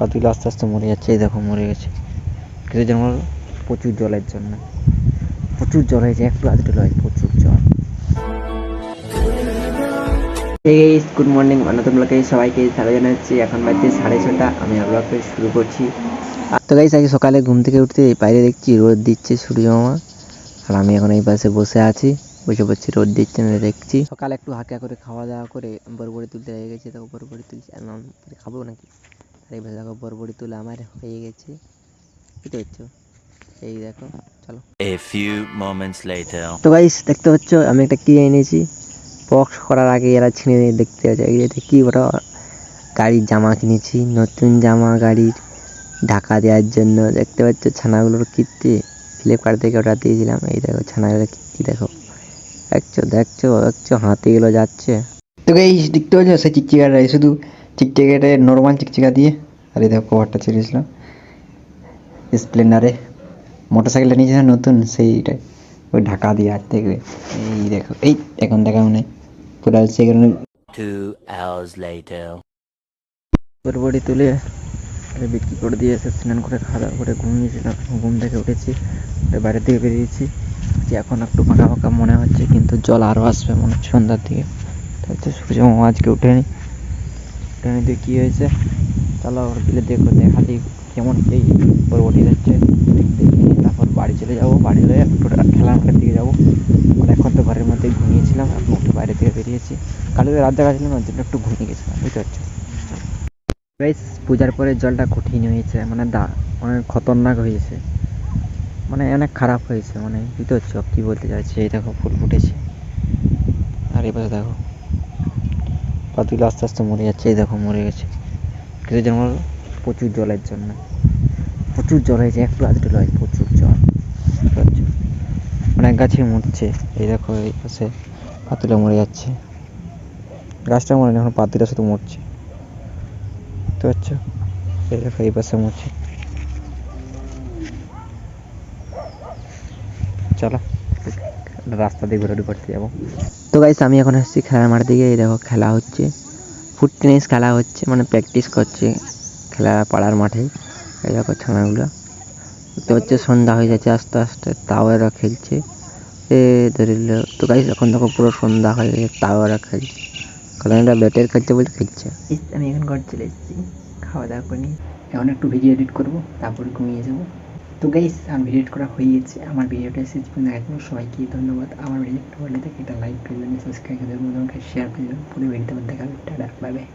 পাতুগুলো আস্তে আস্তে মরে যাচ্ছে, এই দেখো মরে গেছে। জন্য বলো? প্রচুর জলের জন্য। প্রচুর জল হয়েছে, একটু আধটু নয়, প্রচুর জল। গুড মর্নিং নতুন ব্লগে সবাইকে স্বাগত জানাচ্ছি। এখন বাজছে সাড়ে ছটা, আমি ব্লগটা শুরু করছি। তো গাইস আজকে সকালে ঘুম থেকে উঠতে বাইরে দেখছি রোদ দিচ্ছে সূর্য মামা আর আমি এখন এই পাশে বসে আছি, বসে বসছি রোদ দিচ্ছে, না দেখছি। সকালে একটু হালকা করে খাওয়া দাওয়া করে বরবড়ি তুলতে হয়ে গেছে, দেখো বরবড়ি তুলছি খাব নাকি? আর এই পাশে দেখো বরবড়ি তুলে আমার হয়ে গেছে। বুঝতে পারছ? এই দেখো চলো। A few moments later. তো গাইস দেখতে পাচ্ছ আমি একটা কি এনেছি? বক্স করার আগে এরা ছিঁড়ে দেখতে পাচ্ছে এই যে কি ওটা গাড়ির জামা কিনেছি নতুন জামা গাড়ির ঢাকা দেওয়ার জন্য। দেখতে পাচ্ছ ছানাগুলোর কীর্তি ফ্লিপকার্ট থেকে অর্ডার দিয়েছিলাম। এই দেখো ছানাগুলো কীর্তি দেখো। দেখছ দেখছ দেখছ হাতিগুলো যাচ্ছে। তো গাইস দেখতে পাচ্ছ সেই চিকচিকাটা শুধু চিকচিকাটা নর্মাল চিকচিকা দিয়ে আর এই দেখো কভারটা ছেড়েছিলাম স্প্লেন্ডারে মোটর সাইকেলটা নিয়েছিলাম নতুন? সেইটাই। ওই ঢাকা দিয়ে আর দেখবে এই দেখো এই এখন দেখা মনে হয় পুরো সেখানে Two বড়ি তুলে আরে বিক্রি করে দিয়ে এসে স্নান করে খাওয়া দাওয়া করে ঘুমিয়েছিলাম। ঘুম থেকে উঠেছি বাইরের দিকে বেরিয়েছি যে এখন একটু ফাঁকা ফাঁকা মনে হচ্ছে কিন্তু জল আরও আসবে মনে হচ্ছে সন্ধ্যার দিকে। তো সূর্য আজকে উঠেনি। দিয়ে কী হয়েছে? চলো দিলে দেখো দেখা দিই কেমন এই বরবটি যাচ্ছে। দেখে নিয়ে তারপর বাড়ি চলে যাব। বাড়ি হয়ে একটু খেলার মাঠের দিকে যাব। অনেকক্ষণ তো ঘরের মধ্যে ঘুমিয়েছিলাম, এখন একটু বাইরে থেকে বেরিয়েছি। কালকে রাত দেখা ছিল না ওর জন্য একটু ঘুমিয়ে গেছিলাম, বুঝতে পারছ? গাইস পূজার পরে জলটা কঠিন হয়েছে মানে দা মানে খতরনাক হয়েছে। মানে অনেক খারাপ হয়েছে মানে বুঝতে পারছ কী বলতে চাইছি, এই দেখো, ফুল ফুটেছে। আর এবার দেখো। পাতুগুলো আস্তে আস্তে মরে যাচ্ছে, এই দেখো মরে গেছে। জন্য বলো? প্রচুর জলের জন্য। প্রচুর জল হয়েছে একটু আধটু নয় প্রচুর জল। অনেক গাছই মরছে, এই দেখো এই পাশে পাতুলা মরে যাচ্ছে। গাছটা মরে এখন পাতুলা শুধু মরছে। বুঝতে পারছ? এই দেখো এই পাশে মরছে। চলো, রাস্তা দিয়ে ঘোরাঘুরি করতে যাব। তো গাইস আমি এখন আসছি খেলার মাঠ দিকে। এই দেখো, খেলা হচ্ছে। ফুট টেনিস খেলা হচ্ছে মানে প্র্যাকটিস করছে খেলা পাড়ার মাঠে। এই দেখো ছানাগুলো। দেখতে পাচ্ছে সন্ধ্যা হয়ে যাচ্ছে আস্তে আস্তে তাও এরা খেলছে। এ ধরিল তো গাইস এখন দেখো পুরো সন্ধ্যা হয়ে গেছে তাও এরা খেলছে। কারণ এটা ব্যাটের খেলছে বলে খেলছে। আমি এখন ঘর চলে এসেছি। খাওয়া দাওয়া করে নিয়ে। এখন একটু ভিডিও এডিট করব, তারপর ঘুমিয়ে যাব। তো গাইস আমার ভিডিও করা হয়ে গেছে। আমার ভিডিওটা পর্যন্ত দেখার জন্য সবাইকে ধন্যবাদ। আমার ভিডিওটা ভালো লাগে একটা লাইক করে দেবেন সাবস্ক্রাইব করে দেবেন শেয়ার করে দেবেন। পুরো ভিডিওটা দেখা হবে টাটা বাই বাই